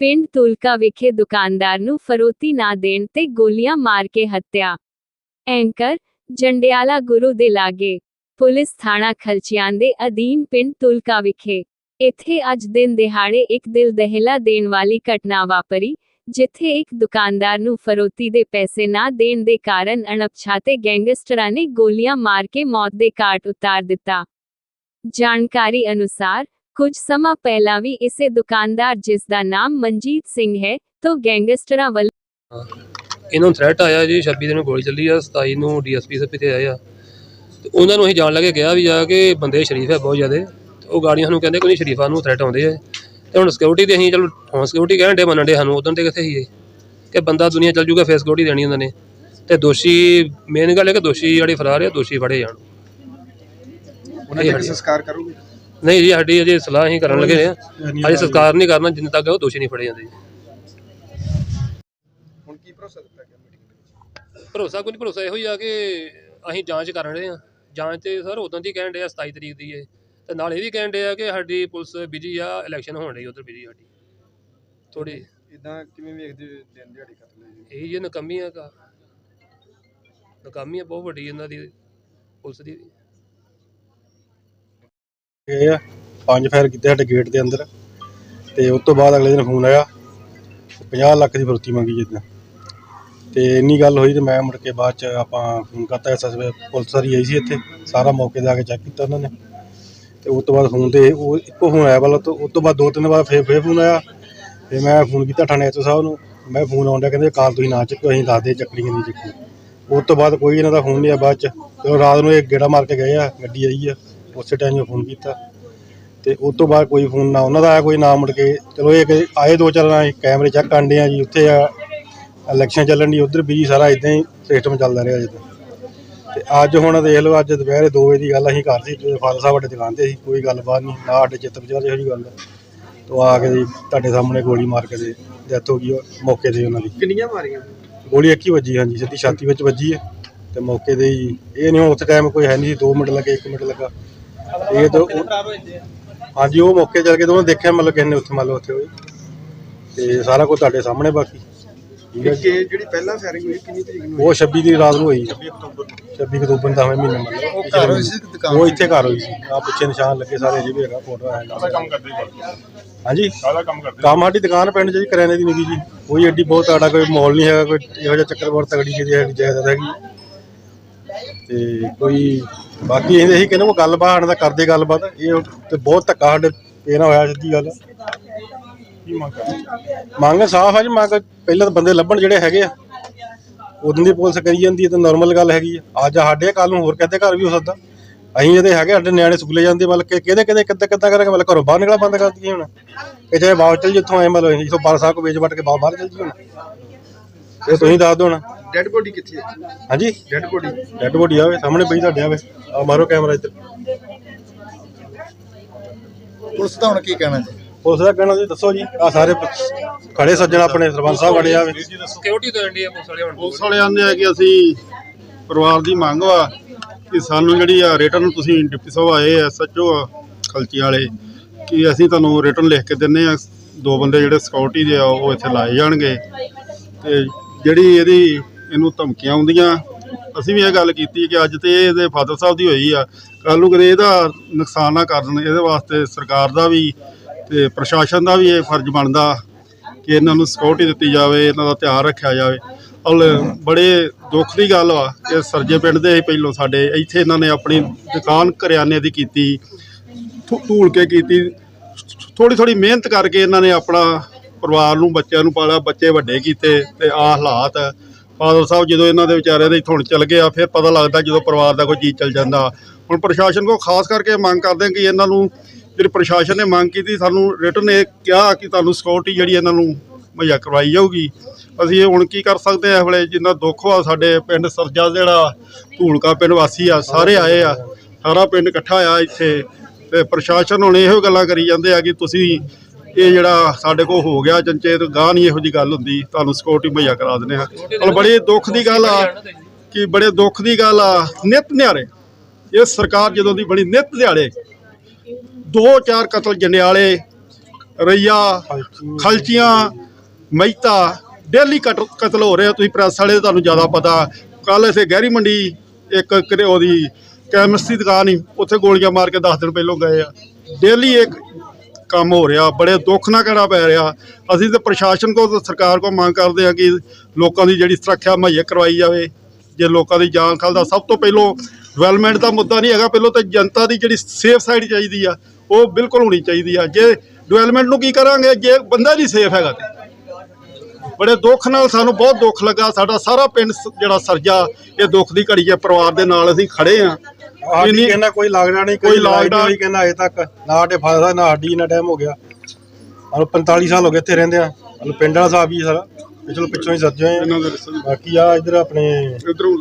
ਪਿੰਡ ਤੁਲਕਾ ਵਿਖੇ ਦੁਕਾਨਦਾਰ ਨੂੰ ਫਰੋਤੀ ਨਾ ਦੇਣ ਤੇ ਗੋਲੀਆਂ ਮਾਰ ਕੇ ਹੱਤਿਆ। ਐਂਕਰ, ਜੰਡਿਆਲਾ ਗੁਰੂ ਦੇ ਲਾਗੇ, ਪੁਲਿਸ ਥਾਣਾ ਖਲਚਿਆਂ ਦੇ ਅਧੀਨ ਪਿੰਡ ਤੁਲਕਾ ਵਿਖੇ। ਇੱਥੇ ਅੱਜ ਦਿਨ ਦਿਹਾੜੇ ਇੱਕ ਦਿਲ ਦਹਿਲਾ ਦੇਣ ਵਾਲੀ ਘਟਨਾ ਵਾਪਰੀ, ਜਿੱਥੇ ਇੱਕ ਦੁਕਾਨਦਾਰ ਨੂੰ ਫਰੋਤੀ ਦੇ ਪੈਸੇ ਨਾ ਦੇਣ ਦੇ ਕਾਰਨ ਅਣਪਛਾਤੇ ਗੈਂਗਸਟਰਾਂ ਨੇ ਗੋਲੀਆਂ ਮਾਰ ਕੇ ਮੌਤ ਦੇ ਘਾਟ ਉਤਾਰ ਦਿੱਤਾ। ਜਾਣਕਾਰੀ ਅਨੁਸਾਰ ਕੁਝ ਸਮਾਂ ਪਹਿਲਾਂ ਵੀ ਇਸੇ ਦੁਕਾਨਦਾਰ ਜਿਸ ਦਾ ਨਾਮ ਮਨਜੀਤ ਸਿੰਘ ਹੈ ਤੋਂ ਗੈਂਗਸਟਰਾਂ ਵੱਲੋਂ ਇਹਨਾਂ ਨੂੰ ਥ੍ਰੈਟ ਆਇਆ ਜੀ 26 ਦਿਨ ਨੂੰ ਗੋਲੀ ਚੱਲੀ ਆ 27 ਨੂੰ ਡੀਐਸਪੀ ਸਾਹਿਬ ਤੇ ਆਏ ਆ ਤੇ ਉਹਨਾਂ ਨੂੰ ਅਸੀਂ ਜਾਣ ਲੱਗੇ ਕਿਹਾ ਵੀ ਆ ਕਿ ਬੰਦੇ ਸ਼ਰੀਫ ਹੈ ਬਹੁਤ ਜ਼ਿਆਦੇ। ਤੇ ਉਹ ਗਾੜੀਆਂ ਸਾਨੂੰ ਕਹਿੰਦੇ ਕੋਈ ਸ਼ਰੀਫਾਂ ਨੂੰ ਥ੍ਰੈਟ ਆਉਂਦੇ ਆ। ਤੇ ਹੁਣ ਸਿਕਿਉਰਿਟੀ ਤੇ ਅਸੀਂ ਚਲੋ ਹੁਣ ਸਿਕਿਉਰਿਟੀ ਕਹਿਣ ਦੇ ਮੰਨਣ ਦੇ ਸਾਨੂੰ ਉਦੋਂ ਤੇ ਕਿੱਥੇ ਸੀ ਇਹ? ਕਿ ਬੰਦਾ ਦੁਨੀਆ ਚੱਲ ਜੂਗਾ ਫੇਸ ਸਿਕਿਉਰਿਟੀ ਦੇਣੀ ਉਹਨਾਂ ਨੇ। ਤੇ ਦੋਸ਼ੀ ਮੇਨ ਗੱਲ ਹੈ ਕਿ ਦੋਸ਼ੀ ਜਿਹੜੇ ਫਰਾਰ ਆ ਦੋਸ਼ੀ ਫੜੇ ਜਾਣ। ਉਹਨਾਂ ਦਾ ਸੰਸਕਾਰ ਕਰੋਗੇ? ਨਹੀਂ ਜੀ ਸਾਡੀ ਅਜੇ ਸਲਾਹ ਹੀ ਕਰਨ ਲੱਗੇ ਆ। ਅਜੇ ਸੰਸਕਾਰ ਨਹੀਂ ਕਰਨਾ ਜਿੰਨੇ ਤੱਕ ਉਹ ਦੋਸ਼ੀ ਨਹੀਂ ਫੜੇ ਜਾਂਦੇ ਹੁਣ ਕੀ ਭਰੋਸਾ ਦਿੱਤਾ ਗਿਆ ਮੀਟਿੰਗ ਦੇ ਵਿੱਚ? ਭਰੋਸਾ ਕੋਈ ਨਹੀਂ ਭਰੋਸਾ ਇਹੋ ਹੀ ਆ ਕਿ ਅਸੀਂ ਜਾਂਚ ਕਰ ਰਹੇ ਆ ਜਾਂਚ ਤੇ ਸਰ ਉਦੋਂ ਦੀ ਕਹਿਣ ਦੇ ਆ 27 ਤਰੀਕ ਦੀ ਏ। ਤੇ ਨਾਲ ਇਹ ਵੀ ਕਹਿਣ ਦੇ ਆ ਕਿ ਸਾਡੀ ਪੁਲਿਸ ਬਿਜ਼ੀ ਆ ਇਲੈਕਸ਼ਨ ਹੋਣ ਰਹੀ ਉਧਰ ਬਿਜ਼ੀ ਸਾਡੀ। ਥੋੜੀ ਇਦਾਂ ਕਿਵੇਂ ਵੇਖਦੇ ਦਿਨ ਦਿਹਾੜੇ ਹੋਏ ਜੀ? ਇਹ ਜੇ ਨਕਮੀ ਆ ਕਾ। ਨਕਾਮੀ ਬਹੁਤ ਵੱਡੀ ਇਹਨਾਂ ਦੀ ਪੁਲਿਸ ਦੀ। ਗਏ ਆ, ਪੰਜ ਫਾਇਰ ਕੀਤੇ ਸਾਡੇ ਗੇਟ ਦੇ ਅੰਦਰ ਤੇ ਉਸ ਤੋਂ ਬਾਅਦ ਅਗਲੇ ਦਿਨ ਫੋਨ ਆਇਆ 50 ਲੱਖ ਦੀ ਫਰੋਤੀ ਮੰਗੀ ਜਿੱਦਾਂ ਤੇ ਇੰਨੀ ਗੱਲ ਹੋਈ ਤੇ ਮੈਂ ਮੁੜ ਕੇ ਬਾਅਦ ਚ ਆਪਾਂ ਫੋਨ ਕਰਤਾ ਐਸਐਸਬੀ ਪੁਲਿਸ ਸਾਰੀ ਆਈ ਸੀ ਇੱਥੇ, ਸਾਰਾ ਮੌਕੇ ਤੇ ਆ ਕੇ ਚੈੱਕ ਕੀਤਾ ਉਹਨਾਂ ਨੇ। ਤੇ ਉਸ ਤੋਂ ਬਾਅਦ ਫੋਨ ਤੇ ਉਹ ਇੱਕੋ ਫੋਨ ਆਇਆ ਵਾਲਾ ਤੋਂ ਉਸ ਤੋਂ ਬਾਅਦ ਦੋ ਤਿੰਨ ਵਾਰ ਫੇਰ ਫੇਰ ਫੋਨ ਆਇਆ। ਤੇ ਮੈਂ ਫੋਨ ਕੀਤਾ ਥਾਣੇ ਐਚਓ ਸਾਹਿਬ ਨੂੰ, ਮੈਂ ਫੋਨ ਆਉਂਦਾ ਕਹਿੰਦੇ ਕਾਲ ਤੁਸੀਂ ਨਾ ਚੱਕੋ, ਅਸੀਂ ਦੱਸਦੇ ਚੱਕਣੀ ਨਹੀਂ ਚੱਕਣੀ ਉਸ ਤੋਂ ਬਾਅਦ ਕੋਈ ਇਹਨਾਂ ਦਾ ਫੋਨ ਨਹੀਂ ਆ ਬਾਅਦ ਚ, ਤੇ ਰਾਤ ਨੂੰ ਇਹ ਗੇੜਾ ਮਾਰ ਕੇ ਗਏ ਆ, ਗੱਡੀ ਆਈ ਆ। ਉਸੇ ਟਾਈਮ ਮੈਂ ਫੋਨ ਕੀਤਾ। ਤੇ ਉਸ ਤੋਂ ਬਾਅਦ ਕੋਈ ਫੋਨ ਨਾ ਉਹਨਾਂ ਦਾ ਆਇਆ ਕੋਈ ਨਾ ਮੁੜ ਕੇ। ਚਲੋ ਇਹ ਕਿ ਆਏ ਦੋ ਚਾਰ ਨਾਲ ਕੈਮਰੇ ਚੈੱਕ ਕਰਦੇ ਆ ਜੀ ਉੱਥੇ ਆ ਇਲੈਕਸ਼ਨ ਚੱਲਣ ਦੀ ਉਧਰ ਵੀ ਸਾਰਾ ਇਦਾਂ ਹੀ ਸਿਸਟਮ ਚੱਲਦਾ ਰਿਹਾ ਜਿੱਦਾਂ ਤੇ। ਅੱਜ ਹੁਣ ਦੇਖ ਲਓ ਅੱਜ ਦੁਪਹਿਰੇ 2 ਵਜੇ ਦੀ ਗੱਲ ਅਸੀਂ ਘਰ ਸੀ ਤੇ ਫਾਦਰ ਸਾਹਿਬ ਸਾਡੇ ਦੁਕਾਨ ਤੇ ਸੀ ਕੋਈ ਗੱਲਬਾਤ ਨਹੀਂ ਨਾ ਸਾਡੇ ਚਿੱਤ ਵਿਚਾਰ ਇਹੋ ਜਿਹੀ ਗੱਲ ਤੋਂ ਆ ਕੇ ਜੀ ਤੁਹਾਡੇ ਸਾਹਮਣੇ ਗੋਲੀ ਮਾਰ ਕੇ ਦੇ ਡੈਥ ਹੋ ਗਈ ਉਹ ਮੌਕੇ ਤੇ ਉਹਨਾਂ ਦੀ। ਕਿੰਨੀਆਂ ਮਾਰੀਆਂ? ਗੋਲੀ ਇੱਕ ਹੀ ਵੱਜੀ ਹਾਂਜੀ ਸਿੱਧੀ ਛਾਤੀ ਵਿੱਚ ਵੱਜੀ ਹੈ ਤੇ ਮੌਕੇ ਤੇ ਹੀ ਇਹ ਨਹੀਂ ਉਸ ਟਾਈਮ ਕੋਈ ਹੈ ਨਹੀਂ ਸੀ 2 ਮਿੰਟ ਲੱਗੇ 1 ਮਿੰਟ ਲੱਗਾ। ਇਹ ਤਾਂ ਹਾਂਜੀ ਉਹ ਮੌਕੇ ਚੱਲ ਕੇ ਦੋਵੇਂ ਦੇਖਿਆ ਮਤਲਬ ਕਿਸੇ ਨੇ ਉੱਥੇ ਮੰਨ ਲਓ ਉੱਥੇ ਹੋਏ ਤੇ ਸਾਰਾ ਕੁਝ ਤੁਹਾਡੇ ਸਾਹਮਣੇ ਬਾਕੀ। ਠੀਕ ਹੈ ਜੀ। ਕਿ ਜਿਹੜੀ ਪਹਿਲਾਂ ਫਾਇਰਿੰਗ ਹੋਈ ਕਿੰਨੀ ਤਰੀਕ ਨੂੰ ਉਹ 26 ਦੀ ਰਾਤ ਨੂੰ ਹੋਈ। 26 ਅਕਤੂਬਰ ਦਾ ਹੋਇਆ ਮਹੀਨਾ ਮਤਲਬ। ਉਹ ਘਰ ਹੋਈ ਸੀ ਕਿ ਦੁਕਾਨ ਉਹ ਇੱਥੇ ਘਰ ਹੋਈ ਸੀ। ਆ ਪਿੱਛੇ ਨਿਸ਼ਾਨ ਲੱਗੇ ਸਾਰੇ ਜੀ ਵੀ ਹੈਗਾ ਫੋਟੋ ਆਇਆ ਨਾਲ ਕੰਮ ਕਰਦੇ ਜੀ ਹਾਂਜੀ? ਸਾਰਾ ਕੰਮ ਕਰਦੇ ਕੰਮ ਸਾਡੀ ਦੁਕਾਨ ਪਿੰਡ 'ਚ ਜੀ ਕਰਿਆਨੇ ਦੀ ਨਿੱਕੀ ਜੀ। ਕੋਈ ਐਡੀ ਬਹੁਤ ਆੜਾ ਕੋਈ ਮਾਲ ਨਹੀਂ ਹੈਗਾ ਕੋਈ ਇਹੋ ਜਿਹਾ ਚੱਕਰ ਬਹੁਤ ਤਗੜੀ ਜਿਹੀ ਸਾਡੀ ਜਾਇਦਾਦ ਹੈਗੀ। ਤੇ ਕੋਈ ਬਾਕੀ ਇਹਦੇ ਹੀ ਕਹਿੰਦੇ ਉਹ ਗੱਲਬਾਤ ਸਾਡੇ ਨਾਲ ਕਰਦੇ ਗੱਲਬਾਤ ਇਹ ਤੇ ਬਹੁਤ ਧੱਕਾ ਸਾਡੇ ਪੇਰਾ ਹੋਇਆ ਸਿੱਧੀ ਗੱਲ। ਕੀ ਮੰਗ ਸਾਫ਼ ਆ ਜੀ ਮੰਗ ਪਹਿਲਾਂ ਤਾਂ ਬੰਦੇ ਲੱਭਣ ਜਿਹੜੇ ਹੈਗੇ ਆ। ਉਦੋਂ ਦੀ ਪੁਲਿਸ ਕਰੀ ਜਾਂਦੀ ਹੈ ਤਾਂ ਨਾਰਮਲ ਗੱਲ ਹੈਗੀ ਆ। ਅੱਜ ਸਾਡੇ ਕੱਲ ਨੂੰ ਹੋਰ ਕਿਤੇ ਘਰ ਵੀ ਹੋ ਸਕਦਾ। ਅਸੀਂ ਇਹਦੇ ਹੈਗੇ ਸਾਡੇ ਨਿਆਣੇ ਸਕੂਲੇ ਜਾਂਦੇ ਮਤਲਬ ਕਿ ਕਿਹਦੇ ਕਿਹਦੇ ਕਿੱਦਾਂ ਕਿੱਦਾਂ ਕਰਾਂਗੇ ਮਤਲਬ ਘਰੋਂ ਬਾਹਰ ਨਿਕਲਣਾ ਬੰਦ ਕਰ ਦਈਏ ਹੁਣ। ਕਿ ਚਾਹੇ ਬਾਹਰ ਚੱਲ ਜਿੱਥੋਂ ਆਏ ਮਤਲਬ ਜਿੱਥੋਂ ਬਾਰ ਸਾਹਿਬ ਕੋ ਵੇਚ ਵਟ ਕੇ ਬਾਹਰ ਚੱਲ ਜੀ ਹੁਣ। ਇਹ ਤੁਸੀਂ ਦੱਸ ਦਿਓ ਹੁਣ ਡੈਡ ਬੋਡੀ ਕਿੱਥੇ ਹੈ ਹਾਂਜੀ? ਡੈਡ ਬੋਡੀ ਡੈਡ ਬੋਡੀ ਆਵੇ ਸਾਹਮਣੇ ਪਈ ਤੁਹਾਡੇ ਆਵੇ ਆ ਮਾਰੋ ਕੈਮਰਾ ਇੱਧਰ। ਪੁਲਿਸ ਦਾ ਹੁਣ ਕੀ ਕਹਿਣਾ ਜੀ? ਪੁਲਿਸ ਦਾ ਕਹਿਣਾ ਜੀ ਦੱਸੋ ਜੀ ਆ ਸਾਰੇ ਖੜੇ ਸੱਜਣ ਆਪਣੇ ਸਰਪੰਚ ਸਾਹਿਬ ਖੜੇ ਆਵੇ ਸਿਕਿਉਰਿਟੀ ਤੋਂ ਇੰਡੀਆ ਪੁਲਿਸ ਵਾਲੇ ਹੁਣ। ਪੁਲਿਸ ਵਾਲੇ ਆਂਦੇ ਆ ਕਿ ਅਸੀਂ ਪਰਿਵਾਰ ਦੀ ਮੰਗ ਵਾ ਕਿ ਸਾਨੂੰ ਜਿਹੜੀ ਆ ਰਿਟਰਨ ਤੁਸੀਂ ਡਿਪਟੀ ਸਾਹਿਬ ਆਏ ਐਸਐਚਓ ਖਲਚੀ ਵਾਲੇ ਕਿ ਅਸੀਂ ਤੁਹਾਨੂੰ ਰਿਟਰਨ ਲਿਖ ਕੇ ਦਿੰਨੇ ਆ। ਦੋ ਬੰਦੇ ਜਿਹੜੇ ਸਿਕਿਉਰਿਟੀ ਦੇ ਆ ਉਹ ਇੱਥੇ ਲਾਏ ਜਾਣਗੇ। ਤੇ ਜਿਹੜੀ ਇਹਦੀ ਇਹਨੂੰ ਧਮਕੀਆਂ ਆਉਂਦੀਆਂ, ਅਸੀਂ ਵੀ ਇਹ ਗੱਲ ਕੀਤੀ ਕਿ ਅੱਜ ਤੇ ਇਹਦੇ ਫਾਦਰ ਸਾਹਿਬ ਦੀ ਹੋਈ ਆ। ਕੱਲ ਨੂੰ ਕਦੇ ਇਹਦਾ ਨੁਕਸਾਨ ਨਾ ਕਰਨ, ਇਹਦੇ ਵਾਸਤੇ ਸਰਕਾਰ ਦਾ ਵੀ ਤੇ ਪ੍ਰਸ਼ਾਸਨ ਦਾ ਵੀ ਇਹ ਫਰਜ਼ ਬਣਦਾ ਕਿ ਇਹਨਾਂ ਨੂੰ ਸਿਕਿਉਰਿਟੀ ਦਿੱਤੀ ਜਾਵੇ, ਇਹਨਾਂ ਦਾ ਧਿਆਨ ਰੱਖਿਆ ਜਾਵੇ। ਔਰ ਬੜੇ ਦੁੱਖ ਦੀ ਗੱਲ ਵਾ ਕਿ ਸਰਜੇ ਪਿੰਡ ਦੇ ਪਹਿਲੋਂ ਸਾਡੇ, ਇੱਥੇ ਇਹਨਾਂ ਨੇ ਆਪਣੀ ਦੁਕਾਨ ਕਰਿਆਨੇ ਦੀ ਕੀਤੀ, ਧੂ- ਧੂਲ ਕੇ ਕੀਤੀ। ਥੋੜੀ ਥੋੜੀ ਮਿਹਨਤ ਕਰਕੇ ਇਹਨਾਂ ਨੇ ਆਪਣਾ ਪਰਿਵਾਰ ਨੂੰ, ਬੱਚਿਆਂ ਨੂੰ ਪਾਲਿਆ, ਬੱਚੇ ਵੱਡੇ ਕੀਤੇ ਤੇ ਆ ਹਾਲਾਤ ਫਾਦਰ ਸਾਹਿਬ ਜਦੋਂ ਇਹਨਾਂ ਦੇ ਵਿਚਾਰਿਆਂ ਦੇ ਹੁਣ ਚਲ ਗਏ ਆ, ਫਿਰ ਪਤਾ ਲੱਗਦਾ ਜਦੋਂ ਪਰਿਵਾਰ ਦਾ ਕੋਈ ਚੀਜ਼ ਚਲ ਜਾਂਦਾ। ਹੁਣ ਪ੍ਰਸ਼ਾਸਨ ਕੋ ਖਾਸ ਕਰਕੇ ਮੰਗ ਕਰਦੇ ਕਿ ਇਹਨਾਂ ਨੂੰ, ਜਿਹੜੀ ਪ੍ਰਸ਼ਾਸਨ ਨੇ ਮੰਗ ਕੀਤੀ, ਸਾਨੂੰ ਰਿਟਰਨ ਇਹ ਕਿਹਾ ਕਿ ਤੁਹਾਨੂੰ ਸਿਕਿਉਰਿਟੀ ਜਿਹੜੀ ਇਹਨਾਂ ਨੂੰ ਮੁਹੱਈਆ ਕਰਵਾਈ ਜਾਊਗੀ। ਅਸੀਂ ਇਹ ਹੁਣ ਕੀ ਕਰ ਸਕਦੇ ਆ ਇਸ ਵੇਲੇ? ਜਿੰਨਾ ਦੁੱਖ ਆ ਸਾਡੇ ਪਿੰਡ ਸਰਜਾ ਜਿਹੜਾ, ਧੂਲਕਾ ਪਿੰਡ ਵਾਸੀ ਆ, ਸਾਰੇ ਆਏ ਆ। ਸਾਰਾ ਪਿੰਡ ਇਕੱਠਾ ਆ ਇੱਥੇ। ਤੇ ਪ੍ਰਸ਼ਾਸਨ ਹੁਣ ਇਹੋ ਗੱਲਾਂ ਕਰੀ ਜਾਂਦੇ ਆ ਕਿ ਤੁਸੀਂ ਇਹ ਜਿਹੜਾ ਸਾਡੇ ਕੋਲ ਹੋ ਗਿਆ ਜੰਚੇ ਤੇ ਗਾਹ ਨਹੀਂ ਇਹੋ ਜੀ ਗੱਲ ਹੁੰਦੀ। ਤੁਹਾਨੂੰ ਸਿਕਿਉਰਿਟੀ ਮੁਹੱਈਆ ਕਰਾ ਦਿੰਦੇ ਹਾਂ। ਪਰ ਬੜੀ ਦੁੱਖ ਦੀ ਗੱਲ ਆ ਕਿ ਬੜੇ ਦੁੱਖ ਦੀ ਗੱਲ ਆ। ਨਿਤ ਨਿਆਰੇ ਇਹ ਸਰਕਾਰ ਜਦੋਂ ਦੀ ਬਣੀ ਨਿਤ ਦਿਹਾੜੇ, ਦੋ ਚਾਰ ਕਤਲ ਜੰਡਿਆਲੇ, ਰਈਆ, ਖਲਚੀਆਂ, ਮਹਿਤਾ, ਡੇਲੀ ਕਤਲ ਹੋ ਰਿਹਾ। ਤੁਸੀਂ ਪ੍ਰੈਸ ਵਾਲੇ ਤੁਹਾਨੂੰ ਜ਼ਿਆਦਾ ਪਤਾ। ਕੱਲ ਇਥੇ ਗਹਿਰੀ ਮੰਡੀ, ਇੱਕ ਕਿਤੇ ਉਹਦੀ ਕੈਮਿਸਟ ਦੀ ਦੁਕਾਨ ਹੀ ਉੱਥੇ ਗੋਲੀਆਂ ਮਾਰ ਕੇ 10 ਦਿਨ ਪਹਿਲੋਂ ਗਏ ਆ। ਡੇਲੀ ਇੱਕ ਕੰਮ ਹੋ ਰਿਹਾ, ਬੜੇ ਦੁੱਖ ਨਾਲ ਘੜਾ ਪੈ ਰਿਹਾ। ਅਸੀਂ ਤੇ ਪ੍ਰਸ਼ਾਸਨ ਕੋਲ ਤੇ ਸਰਕਾਰ ਕੋਲ ਮੰਗ ਕਰਦੇ ਆ ਕਿ ਲੋਕਾਂ ਦੀ ਜਿਹੜੀ ਸੁਰੱਖਿਆ ਮੁਹੱਈਆ ਕਰਵਾਈ ਜਾਵੇ। ਜੇ ਲੋਕਾਂ ਦੀ ਜਾਨ ਖਾਲ ਦਾ ਸਭ ਤੋਂ ਪਹਿਲੋਂ ਡਿਵੈਲਪਮੈਂਟ ਦਾ ਮੁੱਦਾ ਨਹੀਂ ਹੈਗਾ, ਪਹਿਲੋਂ ਤਾਂ ਜਨਤਾ ਦੀ ਜਿਹੜੀ ਸੇਫ ਸਾਈਡ ਚਾਹੀਦੀ ਆ, ਉਹ ਬਿਲਕੁਲ ਹੋਣੀ ਚਾਹੀਦੀ ਆ। ਜੇ ਡਿਵੈਲਪਮੈਂਟ ਨੂੰ ਕੀ ਕਰਾਂਗੇ? ਜੇ ਬੰਦਾ ਨਹੀਂ ਸੇਫ ਹੈਗਾ ਤੇ। ਬੜੇ ਦੁੱਖ ਨਾਲ, ਸਾਨੂੰ ਬਹੁਤ ਦੁੱਖ ਲੱਗਾ, ਸਾਡਾ ਸਾਰਾ ਪਿੰਡ ਜਿਹੜਾ ਸਰਜਾ, ਇਹ ਦੁੱਖ ਦੀ ਘੜੀ ਹੈ, ਪਰਿਵਾਰ ਦੇ ਨਾਲ ਅਸੀਂ ਖੜੇ ਆ ਸਾਡੀ ਕਹਿੰਦਾ ਕੋਈ ਲੱਗਦਾ ਨਹੀਂ ਕੋਈ ਲੱਗਦਾ। ਨਹੀਂ ਕਹਿੰਦਾ ਅਜੇ ਤੱਕ। ਨਾ ਸਾਡੇ ਸਾਹਿਬ ਨਾ ਸਾਡੀ ਇੰਨਾ ਟਾਈਮ ਹੋ ਗਿਆ। ਸਾਨੂੰ 45 ਸਾਲ ਹੋ ਗਏ ਇੱਥੇ ਰਹਿੰਦੇ ਆ ਸਾਨੂੰ ਪਿੰਡ ਵਾਲਾ ਸਾਹਿਬ ਹੀ ਸਾਰਾ। ਪਿਛਲੇ ਪਿੱਛੋਂ ਹੀ ਸੱਜੇ ਇਹਨਾਂ ਦੇ ਬਾਕੀ ਆ ਇਧਰ ਆਪਣੇ ਇੱਧਰੋਂ।